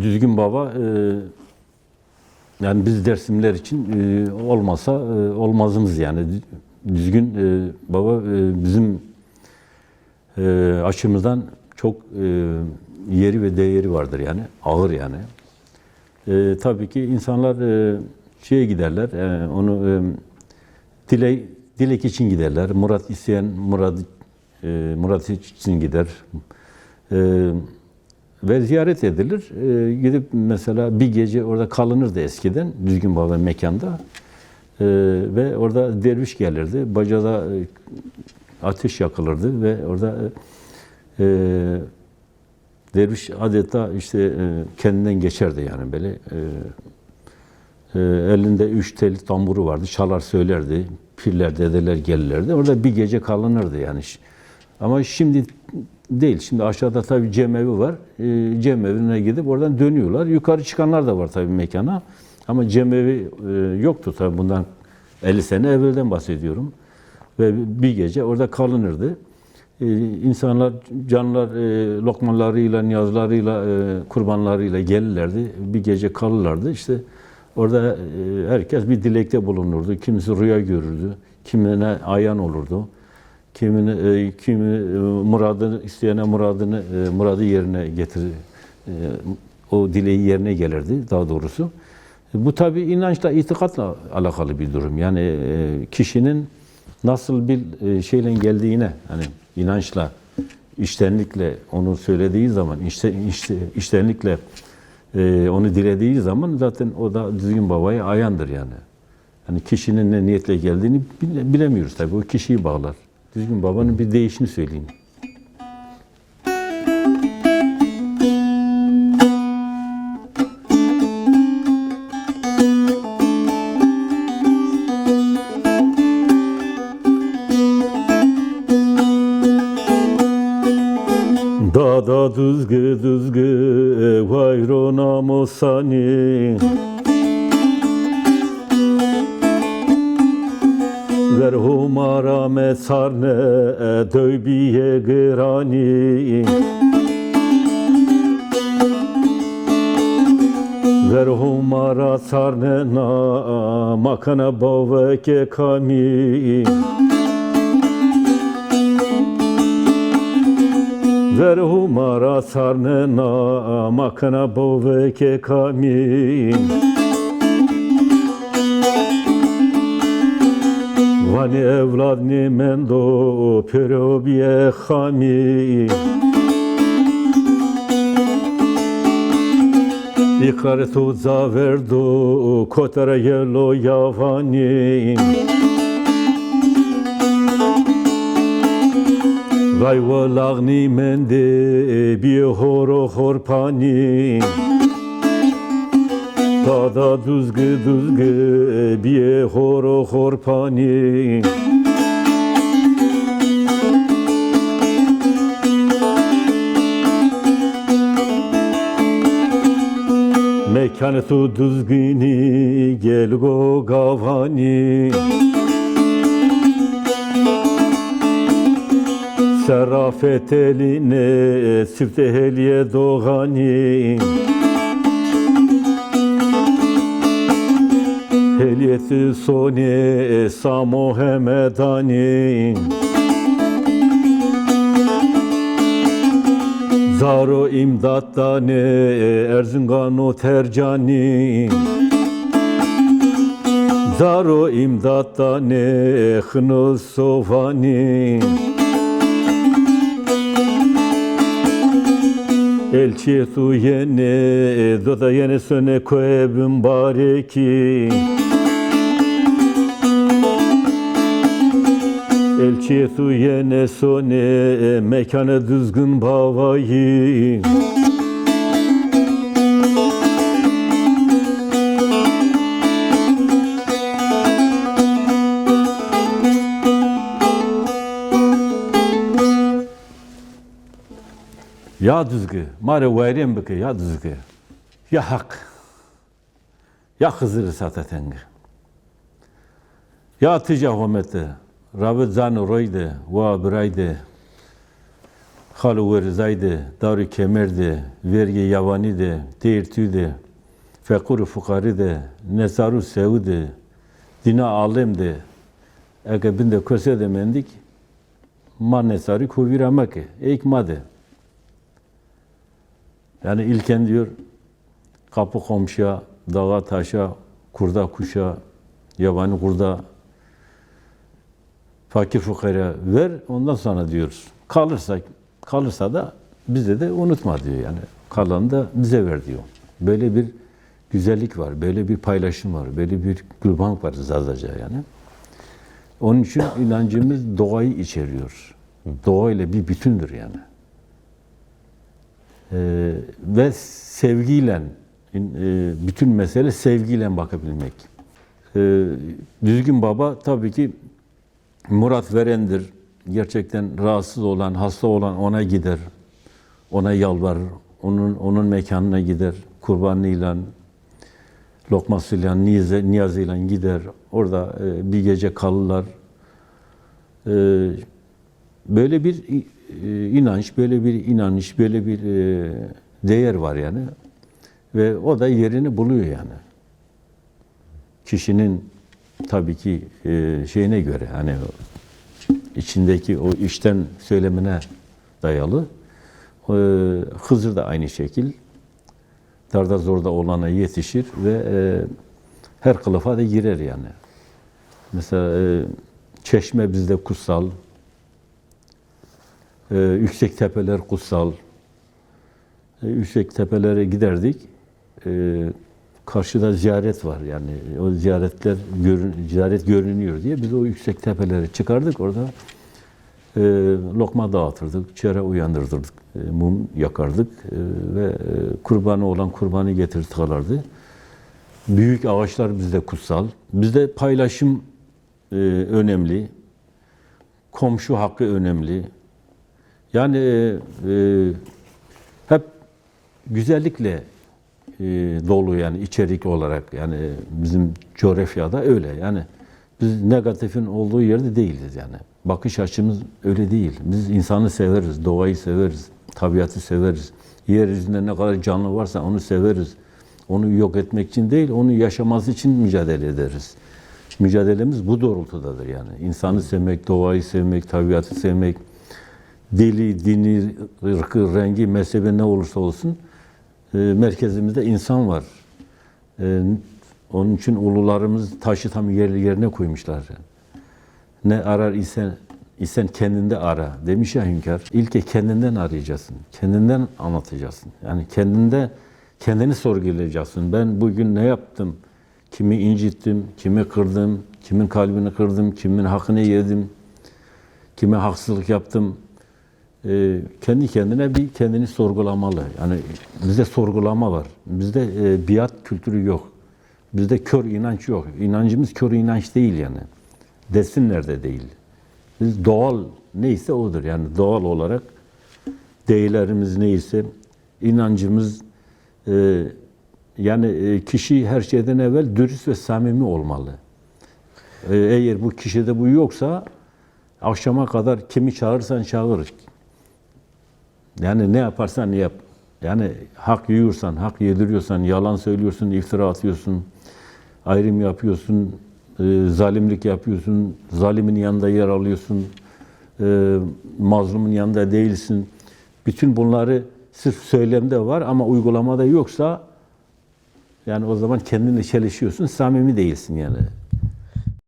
düzgün baba e, yani biz Dersimler için e, olmasa e, olmazımız yani. Düzgün baba bizim e, açımızdan çok yeri ve değeri vardır yani. Ağır yani. E, tabii ki insanlar şeye giderler, onu e, dilek, için giderler. Murat isteyen Murat Murat için gider. E, ve ziyaret edilir. E, gidip mesela bir gece orada kalınırdı eskiden Düzgün Baba mekanda. E, ve orada derviş gelirdi. Bacada e, ateş yakılırdı ve orada e, derviş adeta işte e, kendinden geçerdi yani böyle. E, e, elinde üç tel tamburu vardı. Çalar söylerdi. Pirler, dedeler gelirlerdi. Orada bir gece kalınırdı yani. Ama şimdi değil. Şimdi aşağıda tabii cemevi var. E, cemevine gidip oradan dönüyorlar. Yukarı çıkanlar da var tabii mekana. Ama cemevi e, yoktu tabii bundan 50 sene evvelden bahsediyorum. Ve bir gece orada kalınırdı. E, insanlar, canlar e, lokmalarıyla, niyazlarıyla, e, kurbanlarıyla gelirlerdi. Bir gece kalırlardı. İşte orada e, herkes bir dilekte bulunurdu. Kimisi rüya görürdü. Kimine ayan olurdu. Kimini, e, kimi e, muradını isteyene muradını e, muradı yerine getir o dileği yerine gelirdi daha doğrusu. Bu tabi inançla, itikatla alakalı bir durum. Yani kişinin nasıl bir şeyle geldiğine, hani inançla, iştenlikle onu söylediği zaman, işte, işte, iştenlikle onu dilediği zaman zaten o da düzgün babaya ayandır yani. Hani kişinin ne niyetle geldiğini bile- bilemiyoruz tabii. O kişiyi bağlar. Düzgün babanın bir değişini söyleyeyim. Dada düzgü düzgü vayrona Ձեր հումարը մեծարն է դույբի է գրանին Ձեր հումարը ցարն է նա մակնա բովեք է կամի Ձեր հումարը ցարն է նա մակնա բովեք է կամին Vani evladni mendo perobie khami. Ikare tu zaverdo kotara yelo yavani. Vay valagni mende bi horo horpani Dada düzgü düzgü bir horo horpani Mekanı tu düzgünü gel go gavani Serafet eline sifte heliye doğani Heliyeti soni samo hemedani Zaro imdattane Erzingano tercani. Zaro imdattane Hını sovani Elçiye tu yene Doda yene söne koebim bareki Elçiye tu yene sone Mekane düzgün bavayı Ya düzgü, mare vayrem bike ya düzgü. Ya hak. Ya Hızır satatenge. Ya tica homete. Rabet zan royde, wa brayde. halı verzaydı, darü kemerdi, vergi yavaniydi, değirtüydü, fekuru fukarıydı, nesaru sevdi, dina alemdi. Ege binde köse demendik, ma nesari kuviramake, ekmadı. Yani ilken diyor, kapı komşuya, dağa taşa, kurda kuşa, yabani kurda, fakir fukara ver, ondan sonra diyoruz. Kalırsa, kalırsa da bize de unutma diyor yani. Kalanı da bize ver diyor. Böyle bir güzellik var, böyle bir paylaşım var, böyle bir kurban var Zazaca yani. Onun için inancımız doğayı içeriyor. Doğayla bir bütündür yani. Ee, ve sevgiyle, e, bütün mesele sevgiyle bakabilmek. Ee, düzgün baba tabii ki murat verendir. Gerçekten rahatsız olan, hasta olan ona gider. Ona yalvarır. Onun onun mekanına gider. Kurbanıyla, lokmasıyla, niyaze, niyazıyla gider. Orada e, bir gece kalırlar. E, böyle bir e, inanç, böyle bir inanış, böyle bir e, değer var yani. Ve o da yerini buluyor yani. Kişinin tabii ki e, şeyine göre hani içindeki o işten söylemine dayalı. E, Hızır da aynı şekil. Darda zorda olana yetişir ve e, her kılıfa da girer yani. Mesela e, çeşme bizde kutsal, e, yüksek tepeler kutsal. E, yüksek tepelere giderdik. E, karşıda ziyaret var yani o ziyaretler görün, ziyaret görünüyor diye biz o yüksek tepelere çıkardık orada e, lokma dağıtırdık, çere uyandırırdık, e, mum yakardık e, ve e, kurbanı olan kurbanı getirdik alardı. Büyük ağaçlar bizde kutsal. Bizde paylaşım e, önemli. Komşu hakkı önemli. Yani e, e, hep güzellikle e, dolu yani içerik olarak yani bizim coğrafyada öyle yani biz negatifin olduğu yerde değiliz yani. Bakış açımız öyle değil. Biz insanı severiz, doğayı severiz, tabiatı severiz. Yeryüzünde ne kadar canlı varsa onu severiz. Onu yok etmek için değil, onu yaşaması için mücadele ederiz. Mücadelemiz bu doğrultudadır yani. İnsanı sevmek, doğayı sevmek, tabiatı sevmek, dili, dini, ırkı, rengi, mezhebi ne olursa olsun e, merkezimizde insan var. E, onun için ulularımız taşı tam yerli yerine koymuşlar. Ne arar isen isen kendinde ara demiş ya hünkâr. İlke kendinden arayacaksın. Kendinden anlatacaksın. Yani kendinde kendini sorgulayacaksın. Ben bugün ne yaptım? Kimi incittim? Kimi kırdım? Kimin kalbini kırdım? Kimin hakkını yedim? Kime haksızlık yaptım? Ee, kendi kendine bir kendini sorgulamalı. Yani bizde sorgulama var. Bizde e, biat kültürü yok. Bizde kör inanç yok. İnancımız kör inanç değil yani. Desinler de değil. Biz doğal neyse odur. Yani doğal olarak değerlerimiz neyse inancımız e, yani e, kişi her şeyden evvel dürüst ve samimi olmalı. E, eğer bu kişide bu yoksa akşama kadar kimi çağırırsan çağır. Yani ne yaparsan yap. Yani hak yiyorsan, hak yediriyorsan, yalan söylüyorsun, iftira atıyorsun, ayrım yapıyorsun, e, zalimlik yapıyorsun, zalimin yanında yer alıyorsun, e, mazlumun yanında değilsin. Bütün bunları sırf söylemde var ama uygulamada yoksa yani o zaman kendinle çelişiyorsun, samimi değilsin yani.